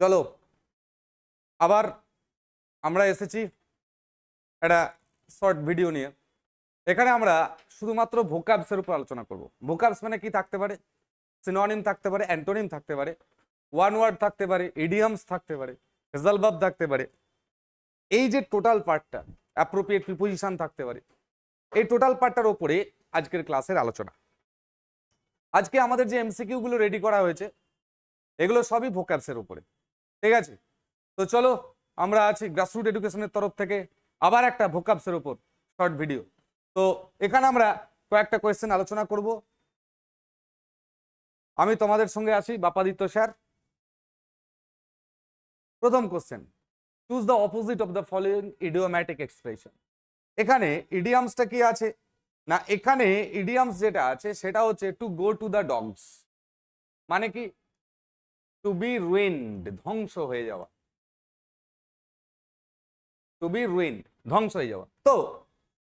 চলো, আবার আমরা এসেছি একটা শর্ট ভিডিও নিয়ে। এখানে আমরা শুধুমাত্র ভোকাবসের উপর আলোচনা করব। ভোকাবস মানে কি থাকতে পারে? সিনোনিম থাকতে পারে অ্যান্টোনিম থাকতে পারে ওয়ান ওয়ার্ড থাকতে পারে ইডিয়ামস থাকতে পারে রেজাল ভাব থাকতে পারে। এই যে টোটাল পার্টটা অ্যাপ্রোপ্রিয়েট প্রিপোজিশন থাকতে পারে, এই টোটাল পার্টটার ওপরে আজকের ক্লাসের আলোচনা। আজকে আমাদের যে এমসিকিউগুলো রেডি করা হয়েছে, এগুলো সবই ভোকাবসের উপরে। ঠিক আছে? তো চলো, আমরা আছি গ্রাসরুট এডুকেশনের তরফ থেকে। আবার একটা ভোকাবসের উপর শর্ট ভিডিও তো এখানে আমরা কয়েকটা কোয়েশ্চেন আলোচনা করব। আমি তোমাদের সঙ্গে আছি বাপাদিত্য স্যার। প্রথম question choose the opposite of the following idiomatic expression এখানে ইডিয়ামসটা কি আছে? না, এখানে ইডিয়ামস যেটা আছে, সেটা হচ্ছে to go to the dogs মানে কি? টু বি রুইন্ড ধ্বংস হয়ে যাওয়া। টু বি রুইন্ড ধ্বংস হয়ে যাওয়া। তো,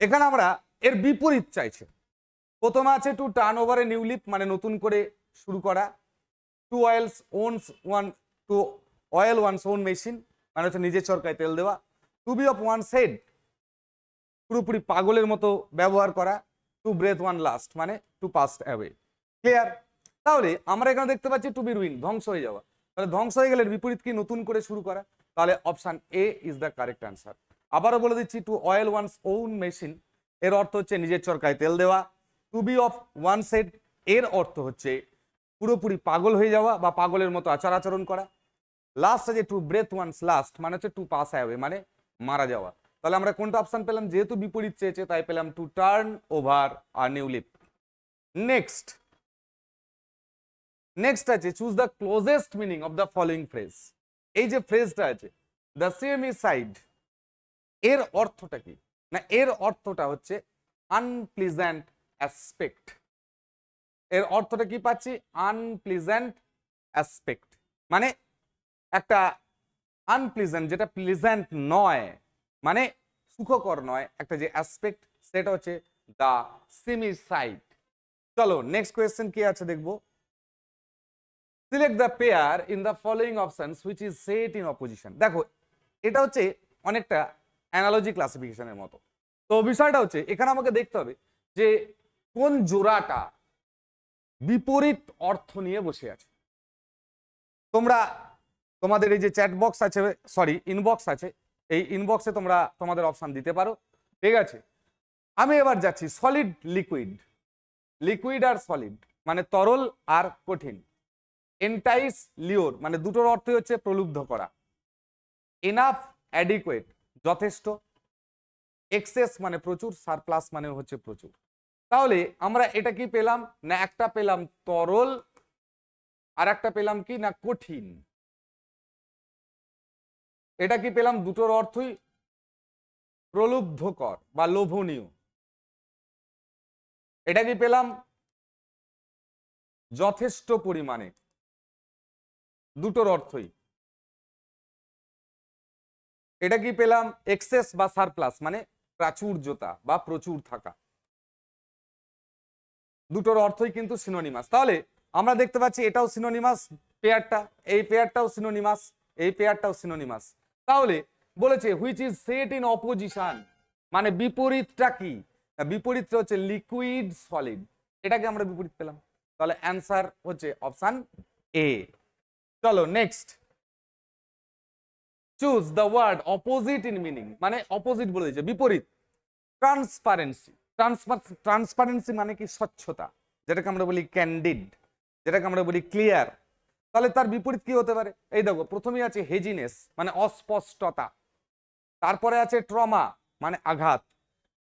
এখানে আমরা এর বিপরীত চাইছে। প্রথম আছে to turn over a new leaf মানে নতুন করে শুরু করা। To oils ones one to oil ones own machine মানে হচ্ছে নিজের চরকায় তেল দেওয়া। To be off one head পুরোপুরি পাগলের মতো ব্যবহার করা। টু ব্রেথ ওয়ান লাস্ট মানে টু পাস্ট অ্যাওয়ে ক্লিয়ার তাহলে আমরা এখানে দেখতে পাচ্ছি টু বি রুইন ধ্বংস হয়ে যাওয়া। তাহলে ধ্বংস হয়ে গেলে বিপরীত কি? নতুন করে শুরু করা। তাহলে option A is the correct answer আবারও বলে দিচ্ছি to oil ones own machine এর অর্থ হচ্ছে নিজের চরকায় তেল দেওয়া। To be off one head এর অর্থ হচ্ছে পুরোপুরি পাগল হয়ে যাওয়া বা পাগলের মতো আচার আচরণ করা। লাস্ট আছে টু ব্রেথ ওয়ান্স লাস্ট মানে হচ্ছে টু পাস অ্যাওয়ে মানে মারা যাওয়া। তাহলে আমরা কোনটা অপশন পেলাম? যেহেতু বিপরীত চেয়েছে, তাই পেলাম টু টার্ন ওভার আর নিউ লিপ নেক্সট নেক্সট আছে choose the closest meaning of the following phrase এই যে ফ্রেজটা আছে দ্য সেম ই সাইড এর অর্থটা কি? না, এর অর্থটা হচ্ছে আনপ্লিজেন্ট অ্যাসপেক্ট এর অর্থটা কি পাচ্ছি? আনপ্লিজেন্ট অ্যাসপেক্ট মানে একটা আনপ্লিজেন্ট যেটা প্লিজেন্ট নয় মানে সুখকর নয়, একটা যে অ্যাসপেক্ট সেটা হচ্ছে দ্য সিমি সাইড চলো নেক্সট কোয়েশ্চেন কি আছে দেখব? Select the pair in the following options which is set in opposition দেখো, এটা হচ্ছে অনেকটা অ্যানালজি ক্লাসিফিকেশনের মতো। তো বিষয়টা হচ্ছে, এখানে আমাকে দেখতে হবে যে কোন জোড়াটা বিপরীত অর্থ নিয়ে বসে আছে। তোমরা, তোমাদের এই যে চ্যাট বক্স আছে সরি ইনবক্স আছে, এই ইনবক্সে তোমরা তোমাদের অপশান দিতে পারো। ঠিক আছে? আমি এবার যাচ্ছি সলিড লিকুইড লিকুইড আর সলিড মানে তরল আর কঠিন। এন্টাইস লিওর মানে দুটোর অর্থই হচ্ছে প্রলুব্ধ করা। এনাফ অ্যাডিকুয়েট যথেষ্ট। এক্সেস মানে প্রচুর সারপ্লাস মানে হচ্ছে প্রচুর। তাহলে আমরা এটা কি পেলাম? না একটা পেলাম তরল, আর একটা পেলাম কি? না কঠিন। এটা কি পেলাম? দুটোর অর্থই প্রলুব্ধকর বা লোভনীয়। এটা কি পেলাম? যথেষ্ট পরিমাণে। দুটোর অর্থই। এটা কি পেলাম? এক্সেস বা সারপ্লাস মানে প্রাচুর্যতা বা প্রচুর থাকা। দুটোর অর্থই কিন্তু সিনোনিমাস তাহলে আমরা দেখতে পাচ্ছি এটাও সিনোনিমাস পেয়ারটা এই পেয়ারটাও সিনোনিমাস এই পেয়ারটাও সিনোনিমাস তাহলে বলেছে which is set in opposition মানে বিপরীতটা কি? বিপরীতটা হচ্ছে লিকুইড সলিড এটাকে আমরা বিপরীত পেলাম। তাহলে অ্যান্সার হচ্ছে অপশন এ চলো next choose the word opposite in meaning মানে অপোজিট বলে দিয়েছে, বিপরীত। ট্রান্সপারেন্সি ট্রান্সপারেন্সি মানে কি স্বচ্ছতা, যেটাকে আমরা বলি ক্যান্ডিড যেটাকে আমরা বলি ক্লিয়ার তাহলে তার বিপরীত কি হতে পারে? এই দেখো, প্রথমেই আছে হেজিনেস মানে অস্পষ্টতা। তারপরে আছে ট্রমা মানে আঘাত।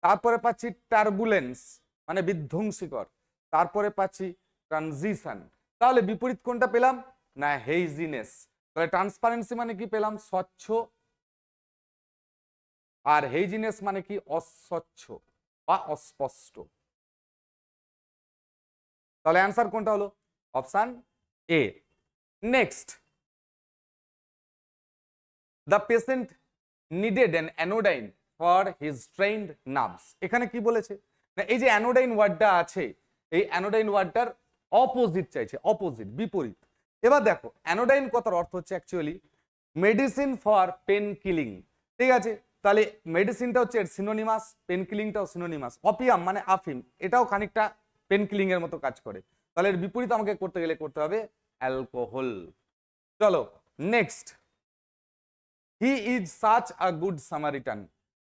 তারপরে পাচ্ছি টার্বুলেন্স মানে বিধ্বংসীকর। তারপরে পাচ্ছি ট্রানজিশন তাহলে বিপরীত কোনটা পেলাম? না হেজিনেস তাহলে ট্রান্সপারেন্সি মানে কি পেলাম? স্বচ্ছ। আর হেজিনেস মানে কি? অস্বচ্ছ বা অস্পষ্ট। তাহলে অ্যান্সার কোনটা হলো? Option A next the patient needed an anodyne for his trained nerves এখানে কি বলেছে? না, এই যে অ্যানোডাইন ওয়ার্ডটা আছে, এই অ্যানোডাইন ওয়ার্ডটার অপোজিট চাইছে অপোজিট বিপরীত। এবার দেখো অ্যানোডাইন কথার অর্থ হচ্ছে actually medicine for pain killing ঠিক আছে? তাহলে মেডিসিনটা হচ্ছে সিনোনিমাস পেন কিলিংটাও সিনোনিমাস অপিয়াম মানে আফিম, এটাও খানিকটা পেন কিলিং এর মতো কাজ করে। তাহলে এর বিপরীত আমাকে করতে গেলে করতে হবে অ্যালকোহল চলো next he is such a good Samaritan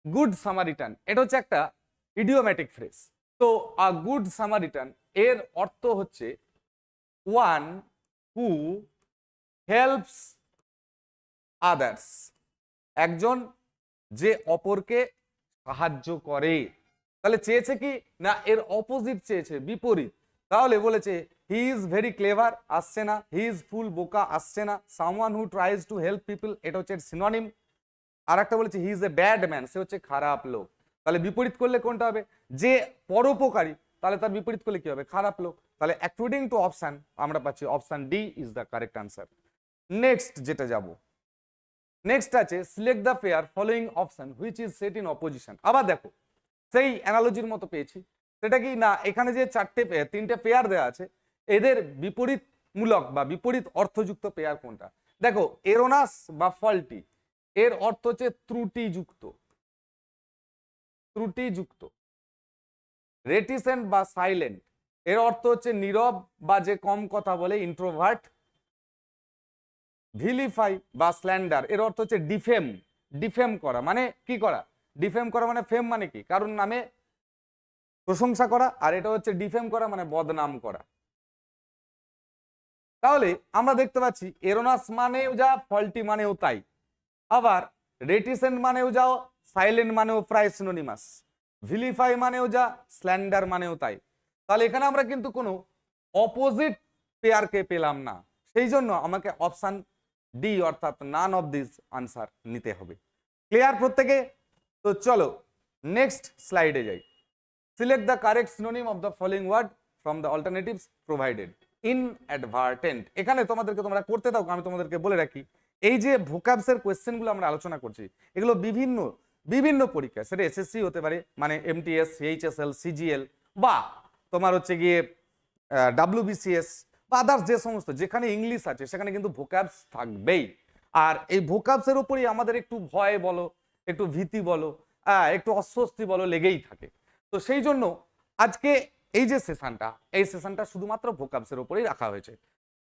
good Samaritan এটা হচ্ছে একটা ইডিওম্যাটিক ফ্রেজ তো আ গুড সামারিটান এর অর্থ হচ্ছে ওয়ান হু হেল্পস আদার্স একজন যে অপরকে সাহায্য করে। তাহলে চেয়েছে কি? না, এর অপোজিট চেয়েছে, বিপরীত। তাহলে বলেছে হি ইজ ভেরি ক্লেভার আসছে না। হি ইজ ফুল বোকা, আসছে না। Someone who tries to help people এটা হচ্ছে সিনোনিম আর একটা বলেছে he is a bad man সে হচ্ছে খারাপ লোক। তাহলে বিপরীত করলে কোনটা হবে? যে পরোপকারী তাহলে তার বিপরীত করলে কি হবে? খারাপ লোক। তাহলে অ্যাকর্ডিং টু অপশন আমরা পাচ্ছি option D is the correct answer next যেটা যাব। নেক্সট আছে select the pair following option which is set in opposition আবার দেখো, সেই অ্যানালজির মতো পেয়েছি। সেটা কি না, এখানে যে চারটে তিনটে পেয়ার দেওয়া আছে, এদের বিপরীতমূলক বা বিপরীত অর্থযুক্ত পেয়ার কোনটা? দেখো এরোনাস বা ফলটি এর অর্থ হচ্ছে ত্রুটিযুক্ত। ত্রুটিযুক্ত। রেটিসেন্ট বা সাইলেন্ট এর অর্থ হচ্ছে নীরব বা যে কম কথা বলে ইন্ট্রোভার্ট ভিলিফাই বা স্ল্যান্ডার এর অর্থ হচ্ছে ডিফেম ডিফেম করা মানে কি করা? ডিফেম করা মানে ফেম মানে কি? কারণ নামে প্রশংসা করা, আর এটা হচ্ছে ডিফেম করা মানে বদনাম করা। তাহলে আমরা দেখতে পাচ্ছি এরোনাস মানেও যা ফল্টি মানেও তাই। আবার রেটিসেন্ট মানেও যাও সাইলেন্ট মানেও প্রায় সিনোনিমাস ভিলিফাই মানেও যা স্ল্যান্ডার মানেও তাই। তাহলে এখানে আমরা কিন্তু কোনো অপোজিট পেয়ারকে পেলাম না। সেই জন্য আমাকে অপশান ডি অর্থাৎ নান অফ দিস আনসার নিতে হবে। ক্লিয়ার প্রত্যেকে? তো চলো নেক্সট স্লাইডে যাই। Select the correct synonym of the following word from the alternatives provided inadvertent এখানে তোমাদেরকে তোমরা করতে দাও, আমি তোমাদেরকে বলে রাখি। এই যে ভোকাবসের কোয়েশ্চেনগুলো আমরা আলোচনা করছি, এগুলো বিভিন্ন বিভিন্ন পরীক্ষা, সেটা এসএসসি হতে পারে মানে এমটিএস এইচএসএল সিজিএল বা তোমার হচ্ছে গিয়ে ডাব্লিউবিসিএস বা আদার্স যে সমস্ত, যেখানে ইংলিশ আছে, সেখানে কিন্তু ভোকাবস থাকবেই। আর এই ভোকাবসের উপরই আমাদের একটু ভয় বলো, একটু ভীতি বলো একটু অস্বস্তি বলো লেগেই থাকে। তো সেই জন্য আজকে এই যে সেশনটা এই সেশনটা শুধুমাত্র ভোকাবসের উপরেই রাখা হয়েছে।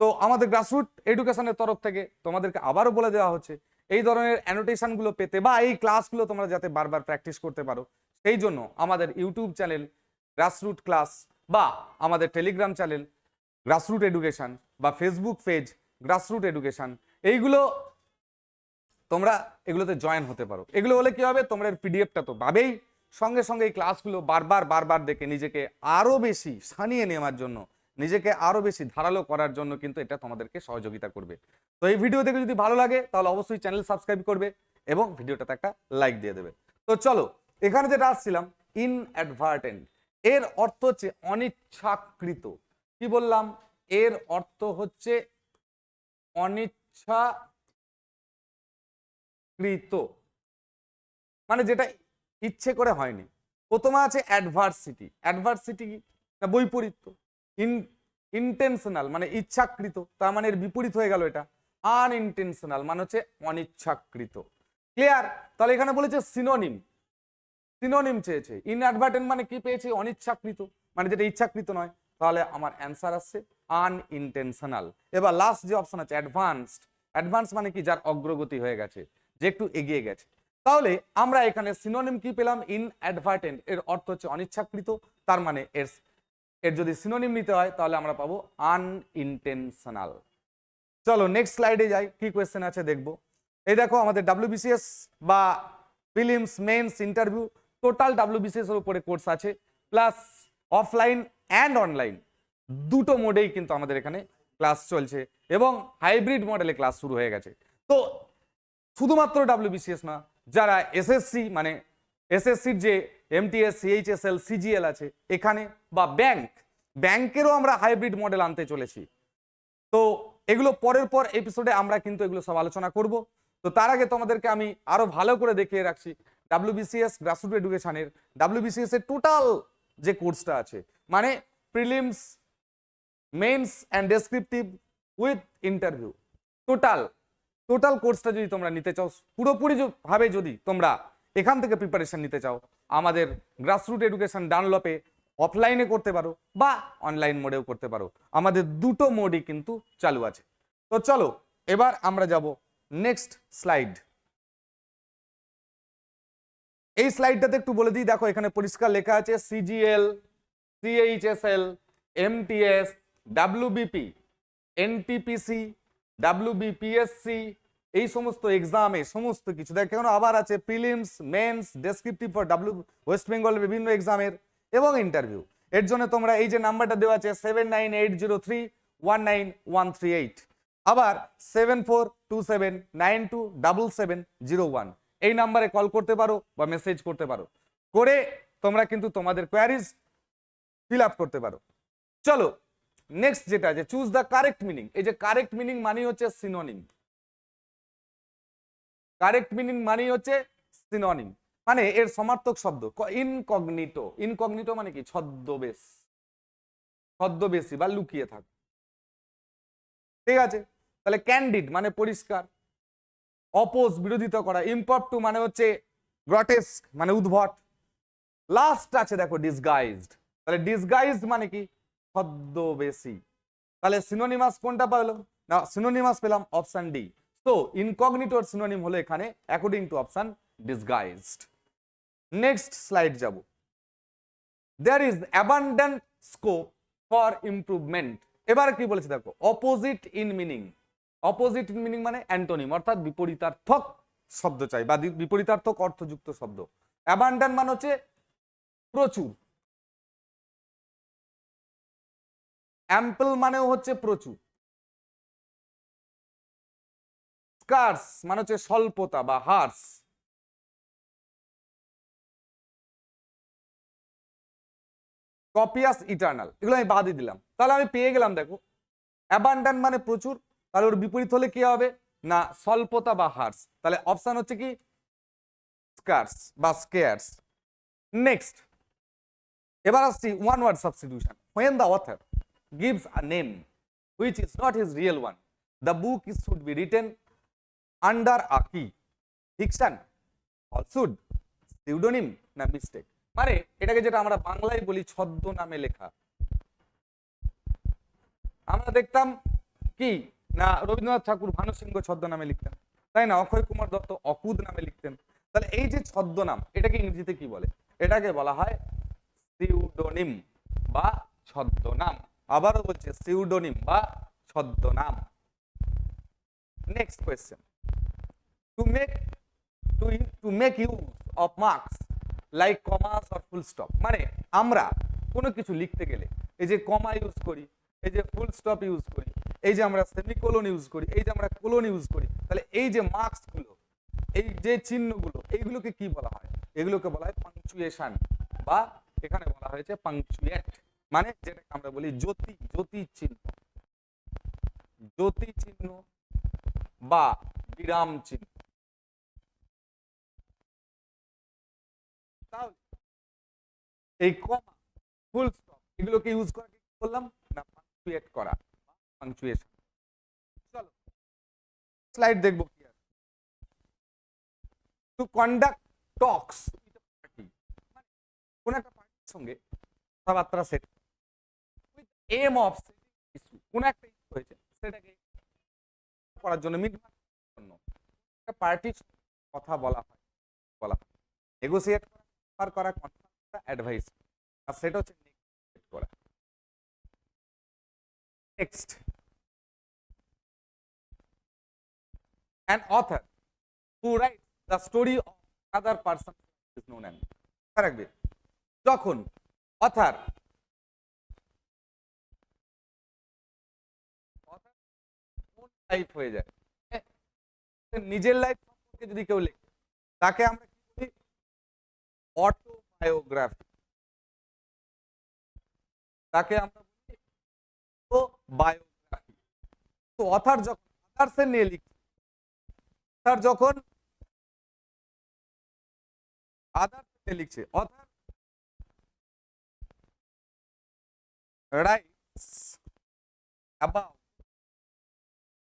তো আমাদের গ্রাসরুট এডুকেশনের তরফ থেকে তোমাদেরকে আবারও বলে দেওয়া হচ্ছে এই ধরনের অ্যানোটেশনগুলো পেতে বা এই ক্লাসগুলো তোমরা যাতে বারবার প্র্যাকটিস করতে পারো, সেই জন্য আমাদের ইউটিউব চ্যানেল গ্রাসরুট ক্লাস বা আমাদের টেলিগ্রাম চ্যানেল গ্রাসরুট এডুকেশন বা ফেসবুক পেজ গ্রাসরুট এডুকেশন এইগুলো তোমরা এগুলোতে জয়েন হতে পারো। এগুলো হলে কি হবে? তোমরা এর পিডিএফটা তো পাবেই। সঙ্গে সঙ্গে এই ক্লাসগুলো বারবার বারবার দেখে নিজেকে আরও বেশি সানিয়ে নেওয়ার জন্য নিজেকে আরও বেশি ধারালো করার জন্য কিন্তু এটা তোমাদেরকে সহযোগিতা করবে। তো এই ভিডিও দেখে যদি ভালো লাগে, তাহলে অবশ্যই চ্যানেল সাবস্ক্রাইব করবে এবং ভিডিওটাতে একটা লাইক দিয়ে দেবে। তো চলো, এখানে যেটা আসছিলাম ইন ইনঅ্যাডভার্টেন্ট এর অর্থ হচ্ছে অনিচ্ছাকৃত। কি বললাম? এর অর্থ হচ্ছে অনিচ্ছা কৃত মানে যেটা ইচ্ছে করে হয়নি। প্রথমে আছে অ্যাডভার্সিটি অ্যাডভার্সিটি কি বৈপরীত্য। ইন্টেনশনাল মানে ইচ্ছাকৃত, তার মানে এর বিপরীত হয়ে গেল এটা। আনইনটেনশনাল মানে হচ্ছে অনিচ্ছাকৃত। ক্লিয়ার তাহলে এখানে বলেছে সিনোনিম সিনোনিম চেয়েছে। ইনঅ্যাডভার্টেন্ট মানে কি পেয়েছে? অনিচ্ছাকৃত। মানে যেটা ইচ্ছাকৃত নয়। তাহলে আমার অ্যান্সার আসছে আনইনটেনশনাল এবার লাস্ট যে অপশন আছে অ্যাডভান্সড অ্যাডভান্স মানে কি? যার অগ্রগতি হয়ে গেছে, যে একটু এগিয়ে গেছে। তাহলে আমরা এখানে সিনোনিম কি পেলাম? ইনঅ্যাডভার্টেন্ট এর অর্থ হচ্ছে অনিচ্ছাকৃত। তার মানে এর এর যদি সিনোনিম নিতে হয়, তাহলে আমরা পাবো আনইনটেনশনাল চলো নেক্সট স্লাইডে যাই, কি কোয়েশ্চেন আছে দেখব। এই দেখো আমাদের ডাব্লিউবিসিএস বা prelims mains interview total WBCS এর উপরে কোর্স আছে প্লাস অফলাইন অ্যান্ড অনলাইন দুটো মোডেই কিন্তু আমাদের এখানে ক্লাস চলছে এবং হাইব্রিড মডেলে ক্লাস শুরু হয়ে গেছে। তো শুধুমাত্র ডাব্লিউবিসিএস না, যারা এসএসসি মানে এসএসসির যে এমটিএস সিএইচএসএল সিজিএল আছে, এখানে বা ব্যাংক ব্যাংকেরও আমরা হাইব্রিড মডেল আনতে চলেছি। তো এগুলো পরের পর এপিসোডে আমরা কিন্তু এগুলো সব আলোচনা করব। তো তার আগে তোমাদেরকে আমি আরও ভালো করে দেখিয়ে রাখছি ডাব্লিউবিসিএস গ্রাসরুট এডুকেশনের ডাব্লিউবিসিএস এর টোটাল যে কোর্সটা আছে। মানে prelims mains and descriptive with interview total total কোর্সটা যদি তোমরা নিতে চাও পুরোপুরি ভাবে যদি তোমরা এখান থেকে প্রিপারেশন নিতে চাও। আমাদের গ্রাসরুট এডুকেশন ডানলপে অফলাইনে করতে পারো বা অনলাইন মোডেও করতে পারো। আমাদের দুটো মোডই কিন্তু চালু আছে। তো চলো, এবার আমরা যাব নেক্সট স্লাইড এই স্লাইডটাতে একটু বলে দিই, দেখো এখানে পরিষ্কার লেখা আছে CGL CHSL MTS WBP NTPC WBPSC এই সমস্ত এক্সামে সমস্ত কিছু। দেখ কেন আবার আছে prelims mains descriptive for W West Bengal বিভিন্ন এক্সামের এবং ইন্টারভিউ এর জন্য তোমরা এই যে নাম্বারটা দেওয়া আছে seven nine eight zero three one nine one three eight আবার seven four two seven nine two double seven zero one এই নাম্বারে কল করতে পারো বা মেসেজ করতে পারো। করে তোমরা কিন্তু তোমাদের কোয়ারিজ ফিল আপ করতে পারো। চলো নেক্সট যেটা আছে চুজ দ্য কারেক্ট মিনিং এই যে কারেক্ট মিনিং মানে হচ্ছে সিনোনিম কারেক্ট মিনিং মানে হচ্ছে সিনোনিম মানে এর সমার্থক শব্দ। ইনকগনিটো ইনকগনিটো মানে কি? ছদ্মবেশ। ছদ্মবেশী বা লুকিয়ে থাকা। ঠিক আছে? তাহলে ক্যান্ডিড মানে পরিষ্কার। অপোজ বিরোধিতা করা। ইম্পপটু মানে হচ্ছে গ্রটেস্ক মানে উদ্ভট। লাস্ট আছে দেখো ডিসগাইজড তাহলে ডিসগাইজড মানে কি? ছদ্মবেশী। তাহলে সিনোনিমাস কোনটা পেলাম না সিনোনিমাস পেলাম অপশন ডি তো ইনকগনিটোর সিনোনিম হলো এখানে according to option disguised next slide যাব। There is abundant scope for improvement এবার কি বলেছে দেখো opposite in meaning opposite in meaning মানে অ্যান্টোনিম, অর্থাৎ বিপরীতার্থক শব্দ চাই, বা বিপরীতার্থক অর্থযুক্ত শব্দ। অ্যাবান্ডেন্ট মানে হচ্ছে প্রচুর। অ্যাম্পল মানেও হচ্ছে প্রচুর। স্কার্স মানে হচ্ছে স্বল্পতা বা হার্স। কপিয়াস ইটার্নাল এগুলো আমি বাদই দিলাম। তাহলে আমি পেয়ে গেলাম, দেখো। অ্যাবান্ডান মানে প্রচুর, তাহলে ওর বিপরীত হলে কি হবে? না, স্বল্পতা বা হার্স। তাহলে অপশন হচ্ছে কি? স্কার্স বা স্কেয়ার্স নেক্সট এবার আসছি one word substitution when the author gives a name, which is not his real one, the book is should be written under a key, fiction, falsehood, pseudonym না mistake মানে এটাকে যেটা আমরা বাংলায় বলি ছদ্ম নামে লেখা। আমরা দেখতাম কি? না, রবীন্দ্রনাথ ঠাকুর ভানুসিংহ ছদ্ম নামে লিখতেন। তাই না? অক্ষয় কুমার দত্ত অকুদ নামে লিখতেন। তাহলে এই যে ছদ্মনাম এটাকে ইংরেজিতে কি বলে? এটাকে বলা হয় সিউডোনিম বা ছদ্মনাম আবারও বলছে সিউডোনিম বা ছদ্মনাম next question to make to to make use of marks like commas or full stop মানে আমরা কোনো কিছু লিখতে গেলে, এই যে কমা ইউজ করি, এই যে ফুল স্টপ ইউজ করি, এই যে আমরা সেমিকোলন ইউজ করি, এই যে আমরা কোলন ইউজ করি, তাহলে এই যে মার্কসগুলো, এই যে চিহ্নগুলো, এইগুলোকে কি বলা হয়? এগুলোকে বলা হয় পাংচুয়েশন বা এখানে বলা হয়েছে পাংচুয়েট মানে যেটাকে আমরা বলি জ্যোতি জ্যোতি চিহ্ন। জ্যোতি চিহ্ন বা বিরাম চিহ্ন। এই কমা ফুল স্টপ এগুলোকে ইউজ করা কি বললাম না পাংচুয়েট করা পাংচুয়েশন চলো স্লাইড দেখব কি আছে। টু কন্ডাক্ট টক্স কোন একটা পার্টির সঙ্গে কথাবার্তা set with M of issue কোন একটা ইস্যু হয়েছে, সেটাকে করার জন্য মিট জন্য। একটা পার্টির কথা বলা হয় বলা হয়। নেগোসিয়েট করা করা অ্যাডভাইস আর সেটা হচ্ছে করা। নেক্সট author who writes রাখবে যখন অথার লাইফ হয়ে যায় নিজের লাইফ সম্পর্কে যদি কেউ লেখে, তাকে আমরা কি বলি? অটোবায়োগ্রাফি তাকে আমরা বলি বায়োগ্রাফি তো অথার যখন আদার্সের নিয়ে লিখছে অথার যখন আদার্স নিয়ে লিখছে অথার writes about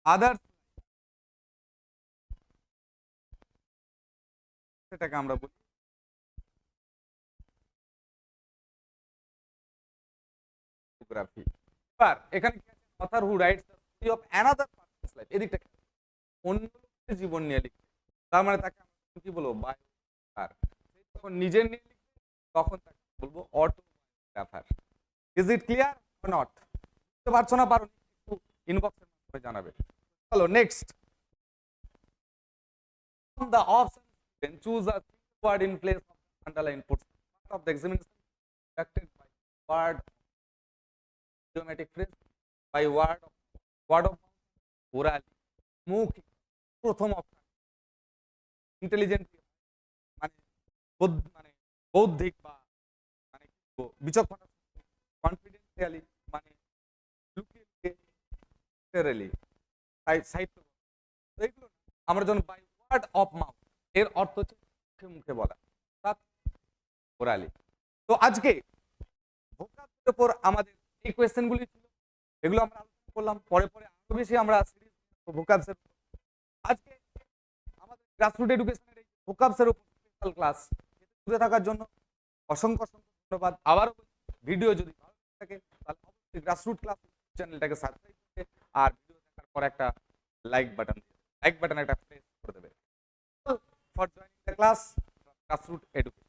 আদার্স সেটাকে আমরা বলি geography এবার এখানে author who writes story of another person's life এদিকটা অন্য জীবন নিয়ে লিখছে তার মানে তাকে কি বলব? বায়োগ্রাফার যখন নিজের নিয়ে লিখবে তখন তাকে বলব autobiographer is it clear not বুঝতে পারছ না পারো? একটু ইনবক্সের মাধ্যমে জানাবে। চলো next the option then choose a word in place of underline puts part of the examination conducted by word idiomatic phrase by word of word of orally. মৌখিক প্রথম অপশন ইন্টেলিজেন্ট মানে মানে বৌদ্ধিক বা মানে বিচক্ষণ। কনফিডেন্সিয়ালি মানে লুকিয়ে সাহিত্য। এইগুলো আমরা যখন বাই ওয়ার্ড অফ মাউথ এর অর্থ হচ্ছে মুখে মুখে বলা অর্থাৎ ওরালি তো আজকে ভোকাবুলারির উপর আমাদের এই কোয়েশ্চেনগুলি ছিল, এগুলো আমরা আলোচনা করলাম, পরে পরে আরও বেশি আমরা ভোকাবসের আজকে আমাদের গ্রাসরুট এডুকেশনের এই ভোকাবসের উপর স্পেশাল ক্লাস ঘুরে থাকার জন্য অসংখ্য অসংখ্য ধন্যবাদ। আবারও ভিডিও যদি ভালো থাকে, তাহলে অবশ্যই গ্রাসরুট ক্লাস চ্যানেলটাকে সাবস্ক্রাইব করে আর ভিডিও দেখার পর একটা লাইক বাটন লাইক বাটন একটা প্রেস করে দেবে। For joining the class Grassroot Education